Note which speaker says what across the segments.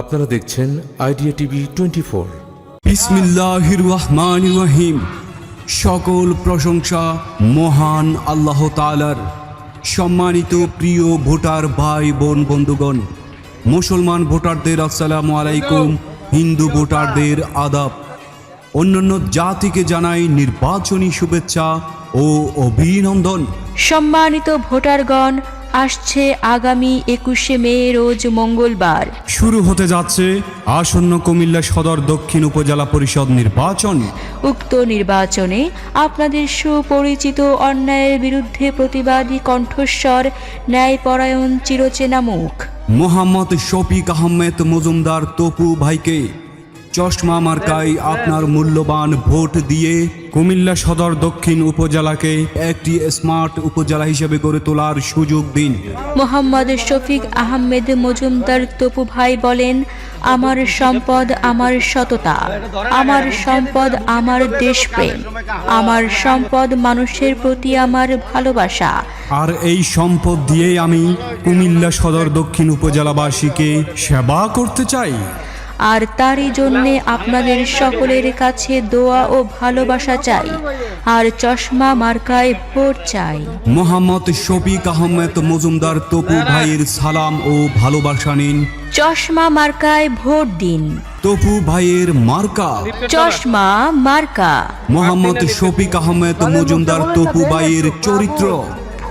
Speaker 1: আপনারা দেখছেন Idea TV twenty four
Speaker 2: বিসমিল্লাহির রহমান রহিম সকল প্রশংসা মহান আল্লাহ তালার সম্মানিত প্রিয় ভোটার ভাই বোন বন্ধুগণ মুসলমান ভোটারদের আসসালামু আলাইকুম হিন্দু ভোটারদের আদাব। অন্যান্য জাতিকে জানাই নির্বাচনী শুভেচ্ছা ও অভিনন্দন।
Speaker 3: সম্মানিত ভোটারগণ আসছে আগামী একুশে মে রোজ মঙ্গলবার।
Speaker 2: শুরু হতে যাচ্ছে আসন্ন কুমিল্লা সদর দক্ষিণ উপজেলা পরিষদ নির্বাচন।
Speaker 3: উক্ত নির্বাচনে আপনাদের সুপরিচিত অন্যায়ের বিরুদ্ধে প্রতিবাদী কণ্ঠস্বর ন্যায়পরায়ণ চিরচেনা মুখ।
Speaker 2: মোহাম্মদ শফিক আহমেদ মজুমদার তপু ভাইকে চশমা মার্কায় আপনার মূল্যবান ভোট দিয়ে কুমিল্লা সদর দক্ষিণ উপজেলাকে একটি স্মার্ট উপজেলা হিসেবে গড়ে তোলার সুযোগ দিন।
Speaker 3: মোহাম্মদ শফিক আহমেদ মজুমদার তপু ভাই বলেন আমার সম্পদ আমার সততা আমার সম্পদ আমার দেশপ্রেম আমার সম্পদ মানুষের প্রতি আমার ভালোবাসা।
Speaker 2: আর এই সম্পদ দিয়ে আমি কুমিল্লা সদর দক্ষিণ উপজেলাবাসীকে সেবা করতে চাই।
Speaker 3: আর তারই জন্যে আপনাদের সকলের কাছে দোয়া ও ভালোবাসা চাই। আর চশমা মার্কায় ভোট চাই।
Speaker 2: মোহাম্মদ শফিক আহমেদ মজুমদার তপু ভাইয়ের সালাম ও ভালোবাসা নিন।
Speaker 3: চশমা মার্কায় ভোট দিন।
Speaker 2: তপু ভাইয়ের মার্কা।
Speaker 3: চশমা মার্কা।
Speaker 2: মোহাম্মদ শফিক আহমেদ মজুমদার তপু ভাইয়ের চরিত্র।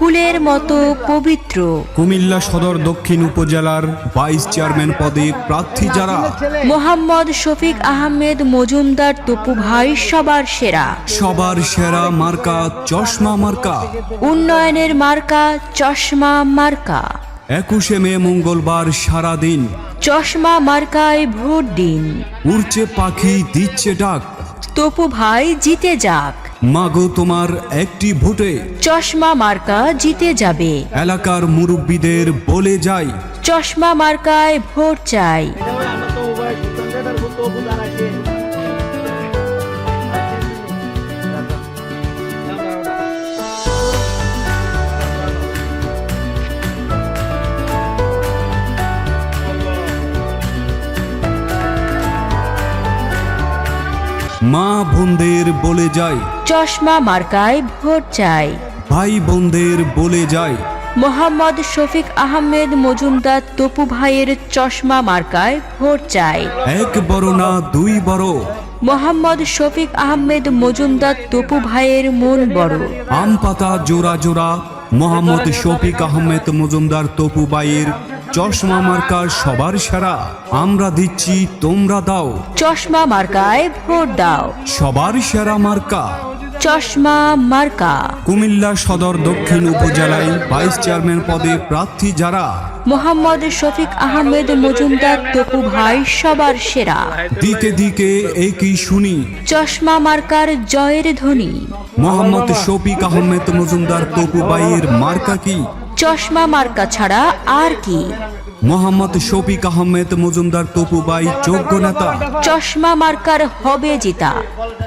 Speaker 3: ফুলের মতো পবিত্র।
Speaker 2: কুমিল্লা সদর দক্ষিণ উপজেলার ভাইস চেয়ারম্যান পদে প্রার্থী যারা।
Speaker 3: মোহাম্মদ শফিক আহমেদ মজুমদার তপু ভাই সবার সেরা।
Speaker 2: সবার সেরা মার্কা চশমা মার্কা।
Speaker 3: উন্নয়নের মার্কা চশমা মার্কা।
Speaker 2: একুশে মে মঙ্গলবার সারাদিন।
Speaker 3: চশমা মার্কায় ভোট দিন।
Speaker 2: উড়ছে পাখি দিচ্ছে ডাক।
Speaker 3: তপু ভাই জিতে যাক।
Speaker 2: মাগো তোমার একটি ভোটে।
Speaker 3: চশমা মার্কা জিতে যাবে।
Speaker 2: এলাকার মুরব্বীদের বলে যাই।
Speaker 3: চশমা মার্কায় ভোট চাই।
Speaker 2: মা বোনদের বলে যাই
Speaker 3: চশমা মার্কায় ভোট চাই।
Speaker 2: ভাই বোনদের বলে যাই
Speaker 3: মোহাম্মদ শফিক আহমেদ মজুমদার তপু ভাইয়ের চশমা মার্কায় ভোট চাই।
Speaker 2: এক বড় না দুই বড়।
Speaker 3: মোহাম্মদ শফিক আহমেদ মজুমদার তপু ভাইয়ের মন বড়।
Speaker 2: আম পাতা জোড়া জোড়া। মোহাম্মদ শফিক আহমেদ মজুমদার তপুবাইয়ের চশমা মার্কা সবার সেরা আমরা দিচ্ছি তোমরা দাও।
Speaker 3: চশমা মার্কায় ভোট দাও।
Speaker 2: সবার সেরা মার্কা।
Speaker 3: চশমা মার্কা।
Speaker 2: কুমিল্লা সদর দক্ষিণ উপজেলায় ভাইস চেয়ারম্যান পদে প্রার্থী যারা।
Speaker 3: মোহাম্মদ শফিক আহমেদ মজুমদার তপু ভাই সবার সেরা।
Speaker 2: দিকে দিকে একই শুনি।
Speaker 3: চশমা মার্কার জয়ের ধ্বনি।
Speaker 2: মোহাম্মদ শফিক আহমেদ মজুমদার তপু ভাইয়ের মার্কা কি?
Speaker 3: চশমা মার্কা ছাড়া আর কি?
Speaker 2: মোহাম্মদ শফিক আহমেদ মজুমদার তপুবাই যোগ্য নেতা।
Speaker 3: চশমা মার্কার হবে জিতা।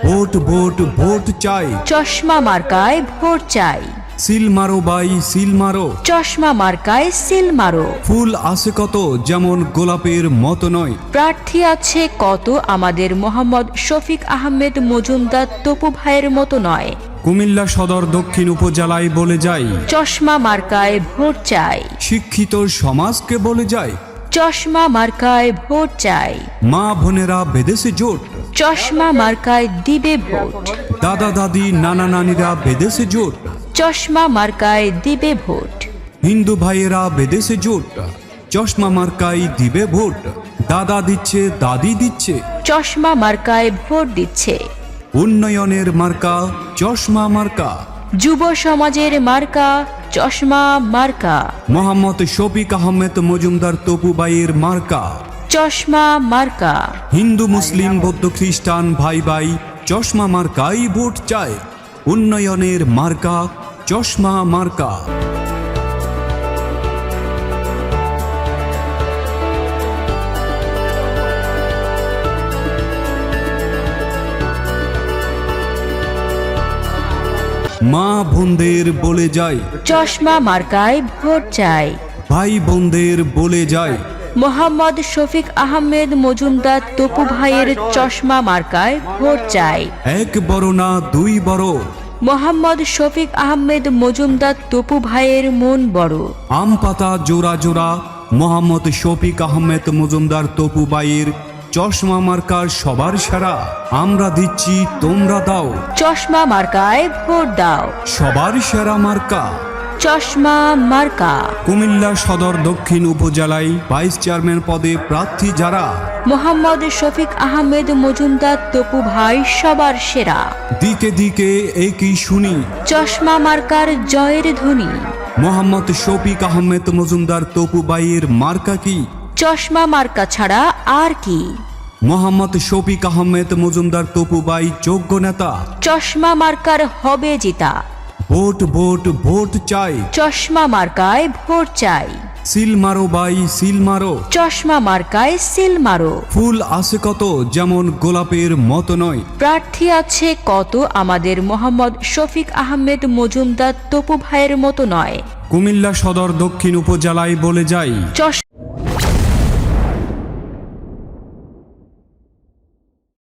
Speaker 2: ভোট ভোট ভোট চাই।
Speaker 3: চশমা মার্কায় ভোট চাই।
Speaker 2: সিল মারো বাই সিল মারো।
Speaker 3: চশমা মার্কায় সিল মারো।
Speaker 2: ফুল আছে কত যেমন গোলাপের মতো নয়।
Speaker 3: প্রার্থী আছে কত আমাদের মোহাম্মদ শফিক আহমেদ মজুমদার তপু ভাইয়ের মতো নয়।
Speaker 2: কুমিল্লা সদর দক্ষিণ উপজেলায় বলে যাই।
Speaker 3: চশমা মার্কায় ভোট চাই।
Speaker 2: শিক্ষিত সমাজকে বলে যায়
Speaker 3: চশমা মার্কায় ভোট চাই।
Speaker 2: মা বোনেরা বেদেশে জোট।
Speaker 3: চশমা মার্কায় দিবে ভোট।
Speaker 2: দাদা দাদি নানা নানিরা বেদেশে জোট।
Speaker 3: চশমা মার্কায় দিবে ভোট।
Speaker 2: হিন্দু ভাইয়েরা বেদেশে জোট। চশমা মার্কায় দিবে ভোট। দাদা দিচ্ছে দাদি দিচ্ছে।
Speaker 3: চশমা মার্কায় ভোট দিচ্ছে।
Speaker 2: উন্নয়নের মার্কা চশমা মার্কা।
Speaker 3: যুব সমাজের মার্কা চশমা মার্কা।
Speaker 2: মোহাম্মদ শফিক আহমেদ মজুমদার তপুবাইয়ের মার্কা।
Speaker 3: চশমা মার্কা।
Speaker 2: হিন্দু মুসলিম বৌদ্ধ খ্রিস্টান ভাই ভাই চশমা মার্কাই ভোট চায়। উন্নয়নের মার্কা চশমা মার্কা। মা বোনদের বলে যায়।
Speaker 3: চশমা মার্কায় ভোট চাই।
Speaker 2: ভাই বোনদের বলে যায়।
Speaker 3: মোহাম্মদ শফিক আহমেদ মজুমদার তপু ভাইয়ের চশমা মার্কায় ভোট চাই।
Speaker 2: এক বড় না দুই বড়।
Speaker 3: মোহাম্মদ শফিক আহমেদ মজুমদার তপু ভাইয়ের মন বড়।
Speaker 2: আম পাতা জোড়া জোড়া। মোহাম্মদ শফিক আহমেদ মজুমদার তপুবাইয়ের চশমা মার্কার সবার সেরা আমরা দিচ্ছি তোমরা দাও।
Speaker 3: চশমা মার্কায় ভোট দাও।
Speaker 2: সবার সেরা মার্কা।
Speaker 3: চশমা মার্কা।
Speaker 2: কুমিল্লা সদর দক্ষিণ উপজেলায় ভাইস চেয়ারম্যান পদে প্রার্থী যারা।
Speaker 3: মোহাম্মদ শফিক আহমেদ মজুমদার তপু ভাই সবার সেরা।
Speaker 2: দিকে দিকে একই শুনি।
Speaker 3: চশমা মার্কার জয়ের ধ্বনি।
Speaker 2: মোহাম্মদ শফিক আহমেদ মজুমদার তপুবাইয়ের মার্কা কি?
Speaker 3: চশমা মার্কা ছাড়া আর কি?
Speaker 2: মোহাম্মদ শফিক আহমেদ মজুমদার তপুবাই যোগ্য নেতা।
Speaker 3: চশমা মার্কার হবে জিতা।
Speaker 2: ভোট ভোট ভোট চাই।
Speaker 3: চশমা মার্কায় ভোট চাই।
Speaker 2: সিল মারো বাই সিল মারো।
Speaker 3: চশমা মার্কায় সিল মারো।
Speaker 2: ফুল আছে কত যেমন গোলাপের মতো নয়।
Speaker 3: প্রার্থী আছে কত আমাদের মোহাম্মদ শফিক আহমেদ মজুমদার তপু ভাইয়ের মতো নয়।
Speaker 2: কুমিল্লা সদর দক্ষিণ উপজেলায় বলে যাই।
Speaker 3: চশ